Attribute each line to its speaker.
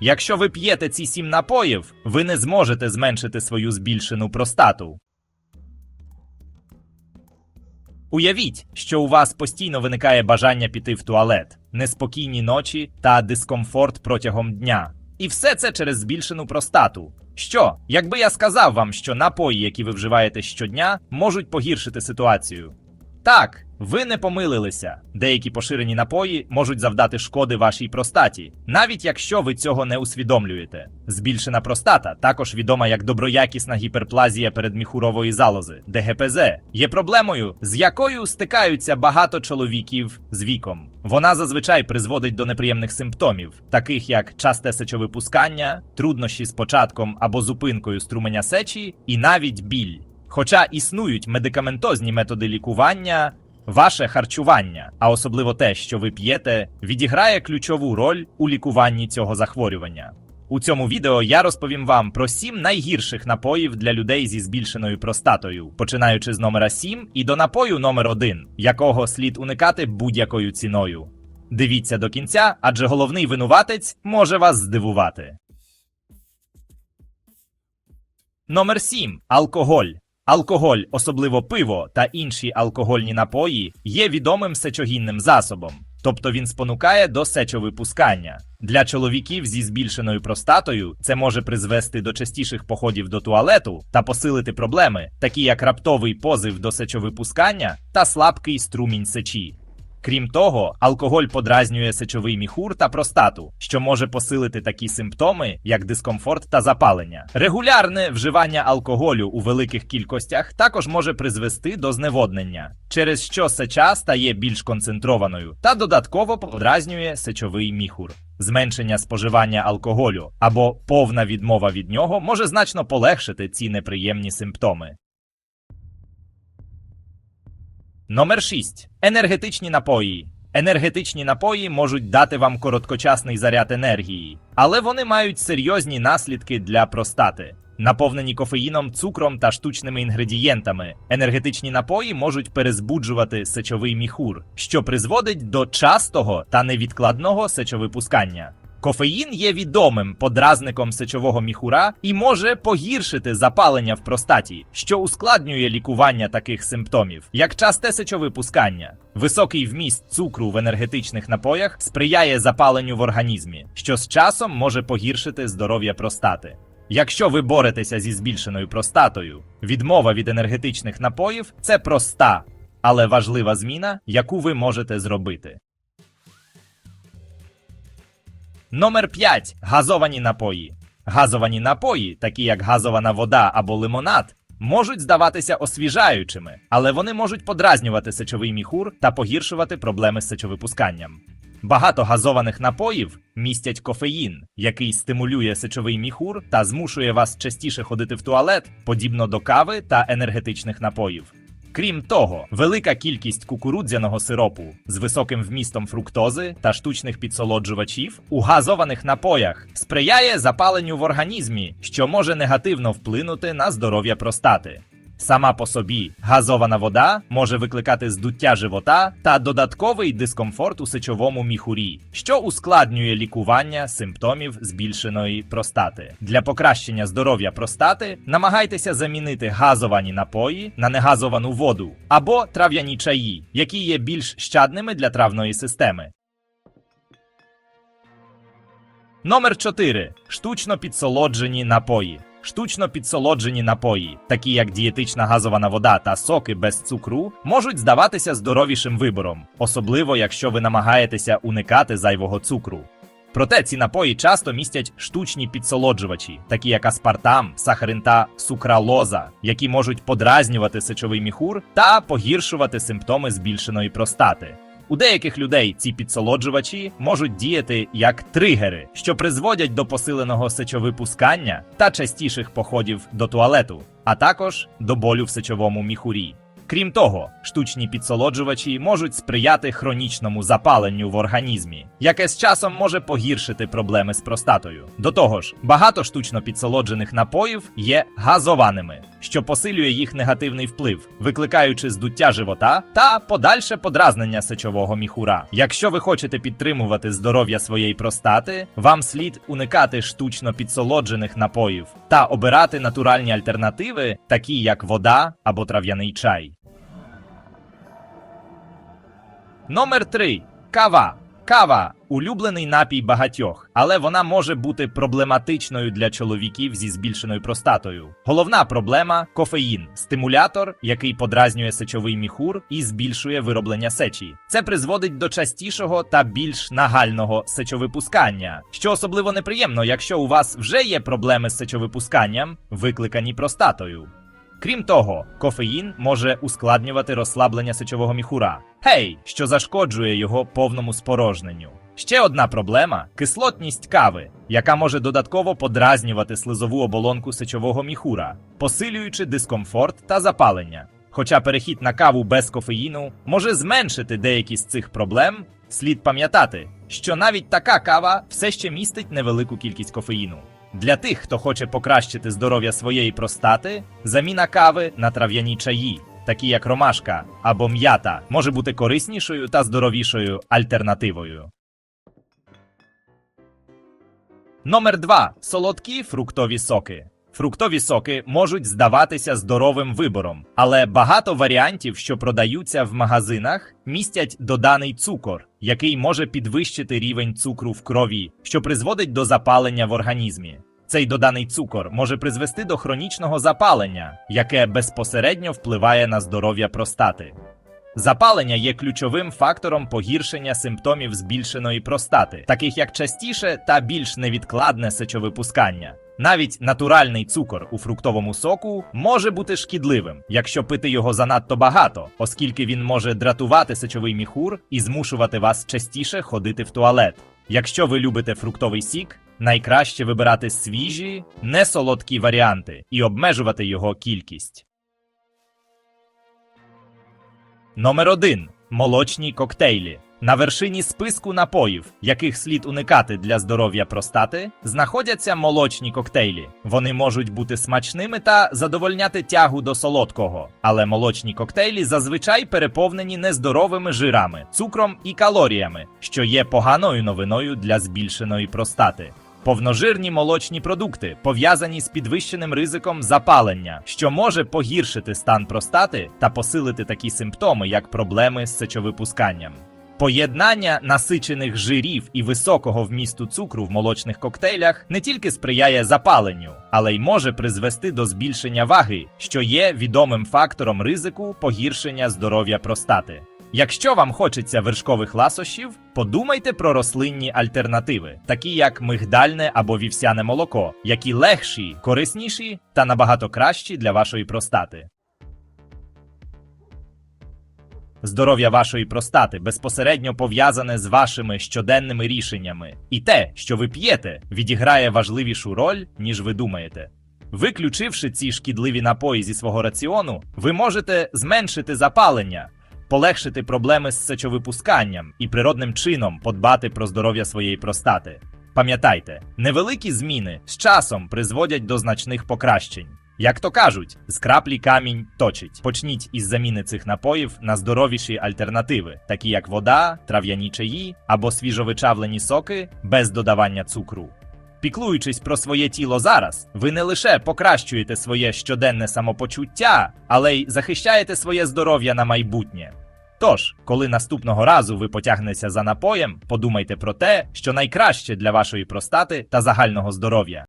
Speaker 1: Якщо ви п'єте ці сім напоїв, ви не зможете зменшити свою збільшену простату. Уявіть, що у вас постійно виникає бажання піти в туалет, неспокійні ночі та дискомфорт протягом дня. І все це через збільшену простату. Що, якби я сказав вам, що напої, які ви вживаєте щодня, можуть погіршити ситуацію? Так, ви не помилилися. Деякі поширені напої можуть завдати шкоди вашій простаті, навіть якщо ви цього не усвідомлюєте. Збільшена простата, також відома як доброякісна гіперплазія передміхурової залози, ДГПЗ, є проблемою, з якою стикаються багато чоловіків з віком. Вона зазвичай призводить до неприємних симптомів, таких як часте сечовипускання, труднощі з початком або зупинкою струменя сечі, і навіть біль. Хоча існують медикаментозні методи лікування, ваше харчування, а особливо те, що ви п'єте, відіграє ключову роль у лікуванні цього захворювання. У цьому відео я розповім вам про сім найгірших напоїв для людей зі збільшеною простатою, починаючи з номера 7 і до напою номер 1, якого слід уникати будь-якою ціною. Дивіться до кінця, адже головний винуватець може вас здивувати. Номер 7. Алкоголь. Алкоголь, особливо пиво та інші алкогольні напої, є відомим сечогінним засобом, тобто він спонукає до сечовипускання. Для чоловіків зі збільшеною простатою це може призвести до частіших походів до туалету та посилити проблеми, такі як раптовий позив до сечовипускання та слабкий струмінь сечі. Крім того, алкоголь подразнює сечовий міхур та простату, що може посилити такі симптоми, як дискомфорт та запалення. Регулярне вживання алкоголю у великих кількостях також може призвести до зневоднення, через що сеча стає більш концентрованою та додатково подразнює сечовий міхур. Зменшення споживання алкоголю або повна відмова від нього може значно полегшити ці неприємні симптоми. Номер 6. Енергетичні напої. Енергетичні напої можуть дати вам короткочасний заряд енергії, але вони мають серйозні наслідки для простати. Наповнені кофеїном, цукром та штучними інгредієнтами, енергетичні напої можуть перезбуджувати сечовий міхур, що призводить до частого та невідкладного сечовипускання. Кофеїн є відомим подразником сечового міхура і може погіршити запалення в простаті, що ускладнює лікування таких симптомів, як часте сечовипускання. Високий вміст цукру в енергетичних напоях сприяє запаленню в організмі, що з часом може погіршити здоров'я простати. Якщо ви боретеся зі збільшеною простатою, відмова від енергетичних напоїв це проста, але важлива зміна, яку ви можете зробити. Номер 5. Газовані напої. Газовані напої, такі як газована вода або лимонад, можуть здаватися освіжаючими, але вони можуть подразнювати сечовий міхур та погіршувати проблеми з сечовипусканням. Багато газованих напоїв містять кофеїн, який стимулює сечовий міхур та змушує вас частіше ходити в туалет, подібно до кави та енергетичних напоїв. Крім того, велика кількість кукурудзяного сиропу з високим вмістом фруктози та штучних підсолоджувачів у газованих напоях сприяє запаленню в організмі, що може негативно вплинути на здоров'я простати. Сама по собі газована вода може викликати здуття живота та додатковий дискомфорт у сечовому міхурі, що ускладнює лікування симптомів збільшеної простати. Для покращення здоров'я простати намагайтеся замінити газовані напої на негазовану воду або трав'яні чаї, які є більш щадними для травної системи. Номер 4. Штучно підсолоджені напої. Штучно підсолоджені напої, такі як дієтична газована вода та соки без цукру, можуть здаватися здоровішим вибором, особливо якщо ви намагаєтеся уникати зайвого цукру. Проте ці напої часто містять штучні підсолоджувачі, такі як аспартам, сахарин та сукралоза, які можуть подразнювати сечовий міхур та погіршувати симптоми збільшеної простати. У деяких людей ці підсолоджувачі можуть діяти як тригери, що призводять до посиленого сечовипускання та частіших походів до туалету, а також до болю в сечовому міхурі. Крім того, штучні підсолоджувачі можуть сприяти хронічному запаленню в організмі, яке з часом може погіршити проблеми з простатою. До того ж, багато штучно підсолоджених напоїв є газованими, що посилює їх негативний вплив, викликаючи здуття живота та подальше подразнення сечового міхура. Якщо ви хочете підтримувати здоров'я своєї простати, вам слід уникати штучно підсолоджених напоїв та обирати натуральні альтернативи, такі як вода або трав'яний чай. Номер 3. Кава. Кава улюблений напій багатьох, але вона може бути проблематичною для чоловіків зі збільшеною простатою. Головна проблема кофеїн, стимулятор, який подразнює сечовий міхур і збільшує вироблення сечі. Це призводить до частішого та більш нагального сечовипускання, що особливо неприємно, якщо у вас вже є проблеми з сечовипусканням, викликані простатою. Крім того, кофеїн може ускладнювати розслаблення сечового міхура, гей, що зашкоджує його повному спорожненню. Ще одна проблема кислотність кави, яка може додатково подразнювати слизову оболонку сечового міхура, посилюючи дискомфорт та запалення. Хоча перехід на каву без кофеїну може зменшити деякі з цих проблем, слід пам'ятати, що навіть така кава все ще містить невелику кількість кофеїну. Для тих, хто хоче покращити здоров'я своєї простати, заміна кави на трав'яні чаї, такі як ромашка або м'ята, може бути кориснішою та здоровішою альтернативою. Номер 2. Солодкі фруктові соки. Фруктові соки можуть здаватися здоровим вибором, але багато варіантів, що продаються в магазинах, містять доданий цукор, який може підвищити рівень цукру в крові, що призводить до запалення в організмі. Цей доданий цукор може призвести до хронічного запалення, яке безпосередньо впливає на здоров'я простати. Запалення є ключовим фактором погіршення симптомів збільшеної простати, таких як частіше та більш невідкладне сечовипускання. Навіть натуральний цукор у фруктовому соку може бути шкідливим, якщо пити його занадто багато, оскільки він може дратувати сечовий міхур і змушувати вас частіше ходити в туалет. Якщо ви любите фруктовий сік, найкраще вибирати свіжі, несолодкі варіанти і обмежувати його кількість. Номер 1. Молочні коктейлі. На вершині списку напоїв, яких слід уникати для здоров'я простати, знаходяться молочні коктейлі. Вони можуть бути смачними та задовольняти тягу до солодкого, але молочні коктейлі зазвичай переповнені нездоровими жирами, цукром і калоріями, що є поганою новиною для збільшеної простати. Повножирні молочні продукти пов'язані з підвищеним ризиком запалення, що може погіршити стан простати та посилити такі симптоми, як проблеми з сечовипусканням. Поєднання насичених жирів і високого вмісту цукру в молочних коктейлях не тільки сприяє запаленню, але й може призвести до збільшення ваги, що є відомим фактором ризику погіршення здоров'я простати. Якщо вам хочеться вершкових ласощів, подумайте про рослинні альтернативи, такі як мигдальне або вівсяне молоко, які легші, корисніші та набагато кращі для вашої простати. Здоров'я вашої простати безпосередньо пов'язане з вашими щоденними рішеннями, і те, що ви п'єте, відіграє важливішу роль, ніж ви думаєте. Виключивши ці шкідливі напої зі свого раціону, ви можете зменшити запалення, полегшити проблеми з сечовипусканням і природним чином подбати про здоров'я своєї простати. Пам'ятайте, невеликі зміни з часом призводять до значних покращень. Як то кажуть, з краплі камінь точить. Почніть із заміни цих напоїв на здоровіші альтернативи, такі як вода, трав'яні чаї або свіжовичавлені соки без додавання цукру. Піклуючись про своє тіло зараз, ви не лише покращуєте своє щоденне самопочуття, але й захищаєте своє здоров'я на майбутнє. Тож, коли наступного разу ви потягнетеся за напоєм, подумайте про те, що найкраще для вашої простати та загального здоров'я.